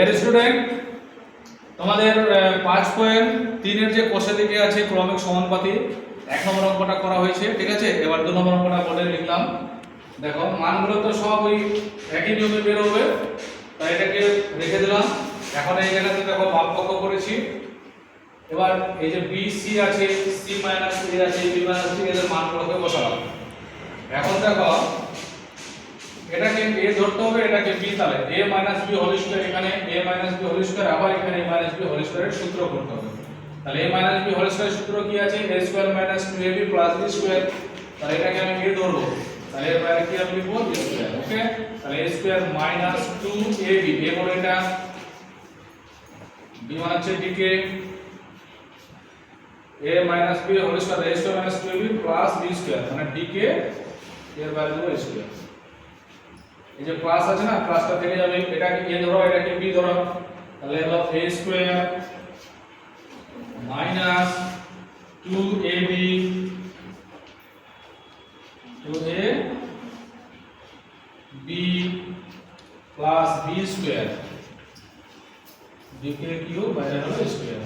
এর স্টুডেন্ট তোমাদের পাঁচ পয়েন্ট তিনের যে কোষে দিকে আছে ক্রমিক সমানুপাতি, এক নম্বর অঙ্কটা করা হয়েছে, ঠিক আছে? এবার দু নম্বর অঙ্কটা বোর্ডে লিখলাম। দেখো, মানগুলো তো সব ওই একই নিয়মে বের হবে তাই এটাকে রেখে দিলাম। এখন এই জায়গাতে দেখো মাপ পক্ষ করেছি। এবার এই যে বি সি আছে সি মাইনাস এ আছে বি মাইনাস সি এদের মানগুলোকে বসালাম। এখন দেখো এটাকে এ ধরতে হবে, এটাকে বি তাহলে a বি হোল স্কয়ার এখানে, a বি হোল স্কয়ার আবার এখানে a বি হোল স্কয়ারের সূত্র করতে হবে। তাহলে a বি হোল স্কয়ারের সূত্র কি আছে? A square 2ab b square তাহলে এটাকে আমি a ধরবো। তাহলে এর বাইরে কি আমি লিখব? B স্কয়ার ওকে তাহলে a স্কয়ার 2ab a বলে এটা। B মানে হচ্ছে dk a b whole square a square minus 2ab plus b square মানে dk এর বাইরে দেবো a স্কয়ার এই যে প্লাস আছে না প্লাসটা থেকে যাবে এটাকে এ ধরো, এটাকে বি ধরো, তাহলে হলো a square minus 2ab 2a b plus b square dk cube বাইরে হলো স্কয়ার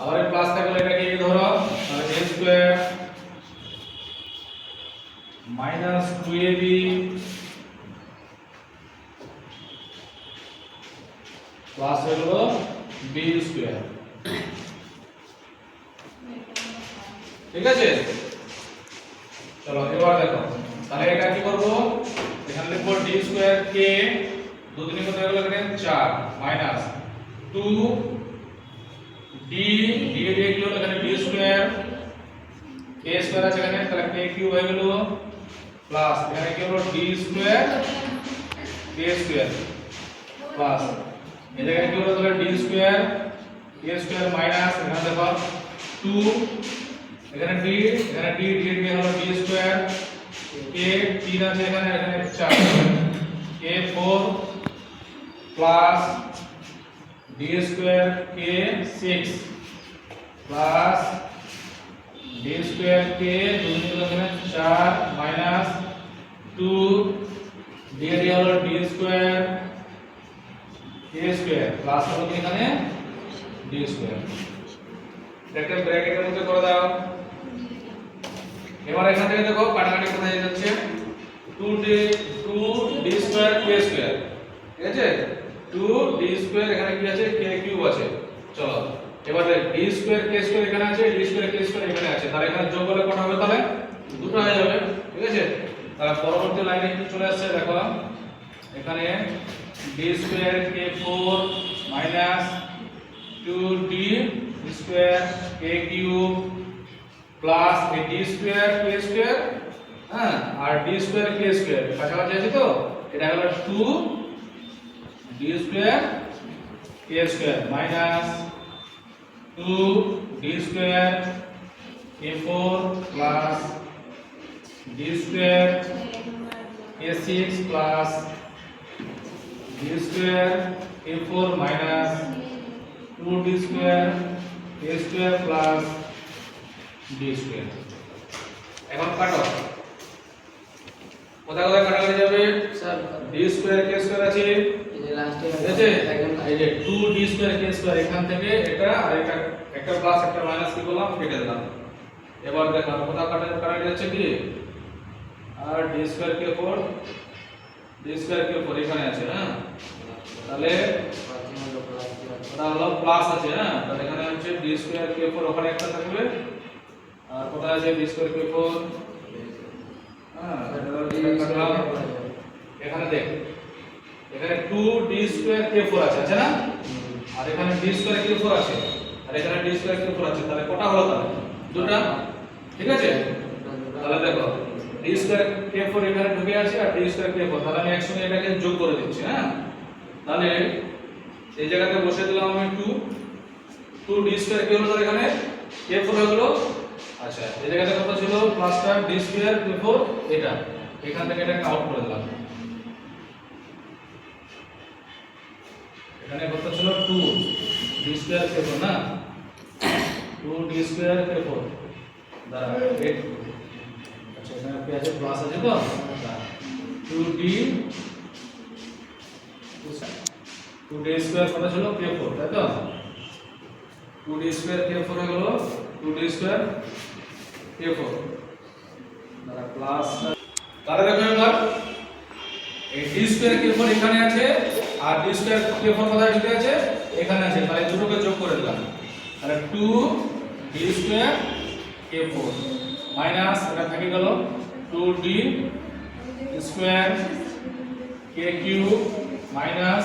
আবার প্লাস থাকলে এটাকে এ ধরো, তাহলে a square minus 2ab plus হয়ে গেল বি স্কোয়ার। ঠিক আছে? চলো, এবার দেখো। তাহলে এটা কি করব? এখানে লিখব ডি স্কোয়ার কে দু দিনে কত হয়ে গেল এখানে? 4 মাইনাস 2 ডি ডি এর কি হলো? এখানে ডি স্কোয়ার কে স্কোয়ার আছে এখানে। তাহলে কে কিউব হয়ে গেল প্লাস এখানে কি হলো? D square K square plus জায়গায় কি হলো তাহলে d square a square minus এখানে দেখো 2 এখানে d এখানে d d d হলো d স্কয়ার k 3 আছে এখানে এখানে 4 k 4 plus d square k 6 plus d square k, দুই মিলে এখানে 4 মাইনাস 2 d d হলো d square a square plus এখানে? D স্কয়ার এটাকে ব্র্যাকেটের মধ্যে করে দাও। এবার এখান থেকে দেখো কাটাকাটি কোথায় যাচ্ছে? 2d 2d square k square ঠিক আছে? 2d স্কয়ার এখানে কি আছে? K কিউব আছে। চলো, এবার d স্কয়ার k এখানে আছে, d স্কয়ার k এখানে আছে। তাহলে এখানে যোগ করলে কত হবে তাহলে? দুটো হয়ে যাবে। ঠিক আছে? তাহলে পরবর্তী লাইনে কি চলে আসছে, দেখো। এখানে d square k4 minus 2d square k cube plus এই d স্কয়ার k স্কয়ার হ্যাঁ আর স্কয়ার k স্কয়ার কাছাকাছি আছে তো? এটা হলো 2 d square k square minus 2 d square k4 plus d square k6 plus d square a4 minus 2d square a square plus d square এখন কাটো। কোথায় কোথায় কাটাকাটি যাবে? Sir. d square k square আছে? এই যে লাস্টে আছে এই যে 2d স্কয়ার k স্কয়ার এখান থেকে এটা আর এটা একটা প্লাস একটা মাইনাস কি করলাম? কেটে দিলাম। এবার দেখো কোথাও কাটা কাটা যাচ্ছে কি? আর d square k4 d square k4 এখানে আছে হ্যাঁ? তাহলে হলো প্লাস আছে হ্যাঁ? তাহলে এখানে হচ্ছে d স্কয়ার k4 ওখানে একটা থাকবে। আর কোথায় আছে d স্কয়ার k4 এটা কাটলাম এখানে দেখ। এখানে 2d স্কয়ার k4 আছে আছে না? আর এখানে d স্কয়ার k4 আছে। আর এখানে d স্কয়ার k4 আছে। তাহলে কটা হলো তাহলে? দুটো? ঠিক আছে? তাহলে দেখো, d স্কয়ার k4 এখানে ঢুকে আছে আর d স্কয়ার k4 তাহলে আমি একসঙ্গে এটাকে যোগ করে দিচ্ছি হ্যাঁ? তাহলে এই জায়গাতে বসে দিলাম আমি 2 2 d স্কয়ার কি হলো তাহলে এখানে? k4 হয়ে গেল। আচ্ছা এই জায়গাতে কত ছিল? প্লাসটা d স্কয়ার k4 এটা। এখান থেকে এটাকে আউট করে দিলাম। এখানে কত ছিল? 2 d স্কয়ার k4 না? 2 d স্কয়ার k4 দাঁড়া 8 আচ্ছা এখানে কি আছে? প্লাস আছে তো? 2d টু ডি স্কোয়ার কত ছিল? কে ফোর তাই তো? টু স্কোয়ার কে ফোর হয়ে গেল। Two D square K four plus তাহলে দেখো এবার, এই ডি স্কোয়ার কে এখানে আছে, আর ডি স্কোয়ার কে ফোর কোথায় ঢুকে আছে এখানে আছে। তাহলে দুটোকে যোগ করে দিলাম। তাহলে two square K four minus এটা থেকে গেল two D square K cube minus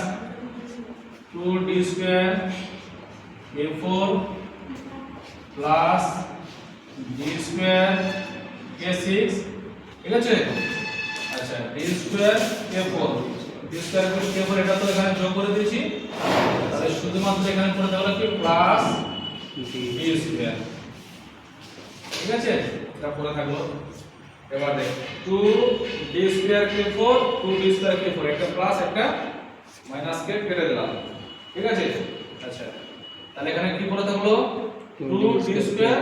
two D square K four plus D square K six ঠিক আছে? আচ্ছা square K four D square K four এটা তো এখানে যোগ করে দিয়েছি। তাহলে শুধুমাত্র এখানে পড়ে থাকল কি প্লাস ডি স্কোয়ার ঠিক আছে? এটা পড়ে থাকল। এবার দেখ two D square K four two D square K four একটা প্লাস একটা মাইনাস কে কেটে দিলাম। ঠিক আছে? আচ্ছা। তাহলে এখানে কি পড়ে থাকল? Two D square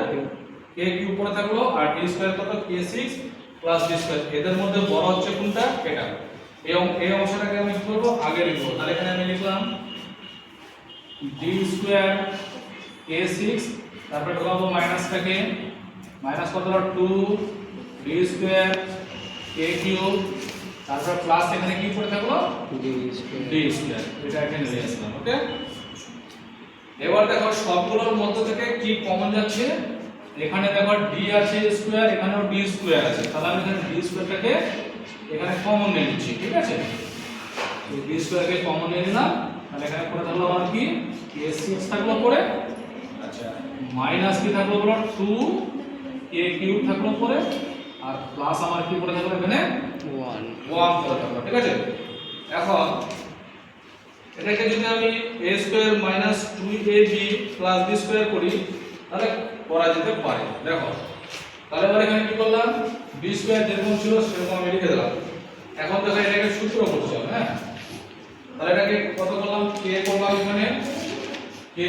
K cube পড়ে থাকল আর ডি স্কোয়ার কত? K six plus D square এদের মধ্যে বড় হচ্ছে কোনটা? এটা এই এই অংশটাকে আমি কি করব? আগে লিখব। তাহলে এখানে আমি লিখলাম ডি স্কোয়ার কে সিক্স তারপরে ঢোকাবো মাইনাসটাকে মাইনাস কত হলো? Two D square K cube তারপর প্লাস এখানে কি পড়ে থাকল? ডি স্কোয়ার এটা এখানে নিয়ে আসলাম ওকে এবার দেখো সবগুলোর মধ্য থেকে কি কমন যাচ্ছে? এখানে দেখো ডি আছে স্কোয়ার এখানেও ডি স্কোয়ার আছে। তাহলে আমি এখানে ডি স্কোয়ারটাকে এখানে কমন নিয়ে নিচ্ছি, ঠিক আছে? ডি স্কোয়ারকে কমন নিয়ে নিলাম, তাহলে এখানে পড়ে থাকল আমার কি? কে সিক্স থাকল পরে আচ্ছা মাইনাস কি থাকল বলো? টু কে কিউব থাকল পরে আর প্লাস আমার কি পড়ে থাকল এখানে? ওয়ান ওয়ান পড়ে থাকল ঠিক আছে? এখন এটাকে যদি আমি a square minus two A B plus B square করি তাহলে করা যেতে পারে। দেখো তাহলে এবার এখানে কি করলাম? বি স্কয়ার যেরকম ছিল সেরকম আমি লিখে দিলাম। এখন দেখো এটাকে সূত্র করতে হবে হ্যাঁ? তাহলে এটাকে কত করলাম? কে করলাম এখানে কে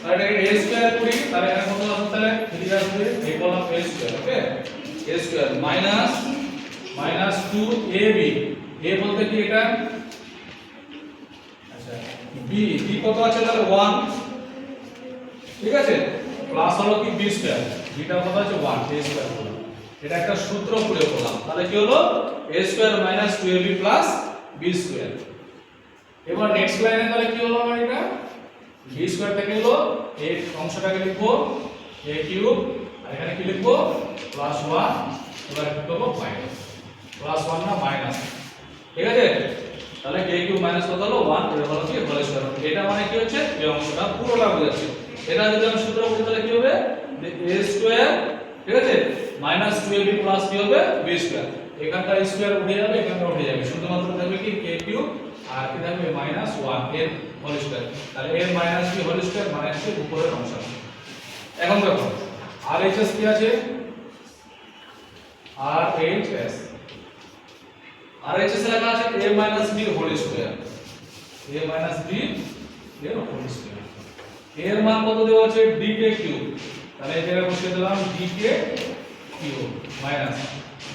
তাহলে এটাকে a স্কয়ার করি তাহলে এখানে কত আসবে? তাহলে 3 আসবে এই করলাম a square okay a square minus minus two A B A বলতে কি এটা? আচ্ছা বি বি কত আছে তাহলে? 1 ঠিক আছে? প্লাস হলো কি বি স্কয়ার বিটা কত আছে? 1 এ স্কয়ার হলো। এটা একটা সূত্র প্রয়োগ করলাম তাহলে কি হলো? a square minus 2ab plus b square এবার নেক্সট লাইনে তাহলে কি হলো আমার এটা? b স্কয়ার থেকে হলো এই অংশটাকে লিখব। a কিউব এখানে কি লিখব? প্লাস ওয়ান এবার কি করব? মাইনাস প্লাস ওয়ান না মাইনাস ঠিক আছে? তাহলে কে কিউ মাইনাস কত হলো? 1 এটা হলো কি? হোল স্কয়ার এটা মানে কি হচ্ছে? এই অংশটা পুরোটা বোঝাচ্ছে। এটা যদি আমি সূত্র বলি তাহলে কি হবে? a স্কয়ার ঠিক আছে? মাইনাস 2ab প্লাস কি হবে? b স্কয়ার এখানটা স্কয়ার উঠে যাবে, এখানটা উঠে যাবে। শুধুমাত্র থাকবে কি? কে কিউব, আর কি থাকবে? মাইনাস ওয়ানের হোল স্কয়ার তাহলে এর মাইনাস কি হোল স্কয়ার হচ্ছে উপরের অংশ। এখন দেখো। এস কি আছে? আর এইচ এস আর লেখা আছে a minus b whole square a minus b এর হোল স্কয়ার এর মান কত দেওয়া আছে dk কিউব তাহলে জায়গায় বসিয়ে দিলাম dk কিউব মাইনাস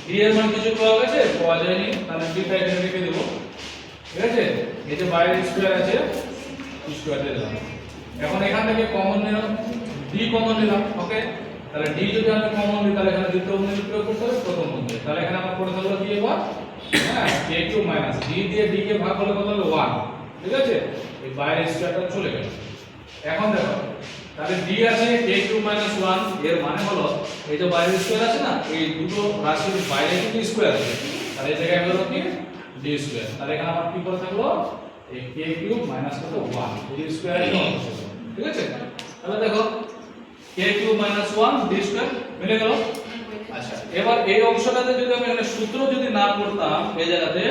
d এর মান কিছু পাওয়া গেছে? পাওয়া যায়নি। তাহলে d টা এখানে রেখে দেব। ঠিক আছে? এই যে বাইরে স্কয়ার আছে স্কয়ার দিলাম। এখন এখান থেকে কমন নিলাম। D কমন নিলাম। ওকে তাহলে ডি যদি আমি কমন নিই তাহলে এখানে দ্বিতীয় বন্ধনী প্রয়োগ করতে হবে প্রথম বন্ধনী তাহলে এখানে আমার পড়ে থাকল কি এবার হ্যাঁ k কিউব মাইনাস d দিয়ে d কে ভাগ করলে কত হলো? 1 ঠিক আছে? এই বাইরে স্কয়ারটা চলে গেল। এখন দেখো, তাহলে d আছে a কিউব মাইনাস 1 এর মানে হলো, এই যে বাইরে স্কয়ার আছে না, এই দুটো রাশির বাইরে কিন্তু স্কয়ার আছে তাহলে এই জায়গায় হলো কি? D square. তাহলে এখানে আমার কি করে থাকল? এই k কিউব মাইনাস কত? 1 d স্কয়ার ঠিক আছে? তাহলে দেখো k cube minus 1 d square মিলে গেল? আচ্ছা এবার এই অংশটাতে যদি আমি সূত্র যদি না করতাম, এই জায়গাতে,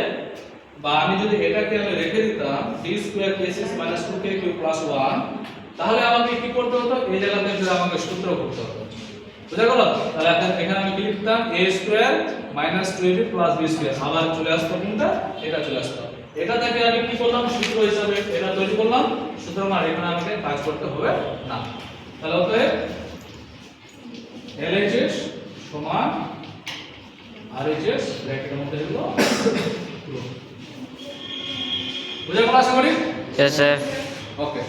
বা আমি যদি এটাকে আমি রেখে দিতাম, d square k6 minus 2k cube plus 1 তাহলে আমাকে কি করতে হতো? এই জায়গাতে ফিরে আমাকে সূত্র করতে হতো। বুঝা গেল? তাহলে এখন আমি কি লিখতাম? A square minus 2ab plus b square আবার চলে আসতো কোনটা? এটা চলে আসতো। এটা থেকে আমি কি করলাম? সূত্র হিসাবে এটা তৈরি করলাম। সুতরাং আর এখানে আমাকে কাজ করতে হবে না। তাহলে অতএব এলএইচএস সমান আরএইচএস ব্র্যাকেটের মধ্যে হলো বুঝা গেল আশা করি. ওকে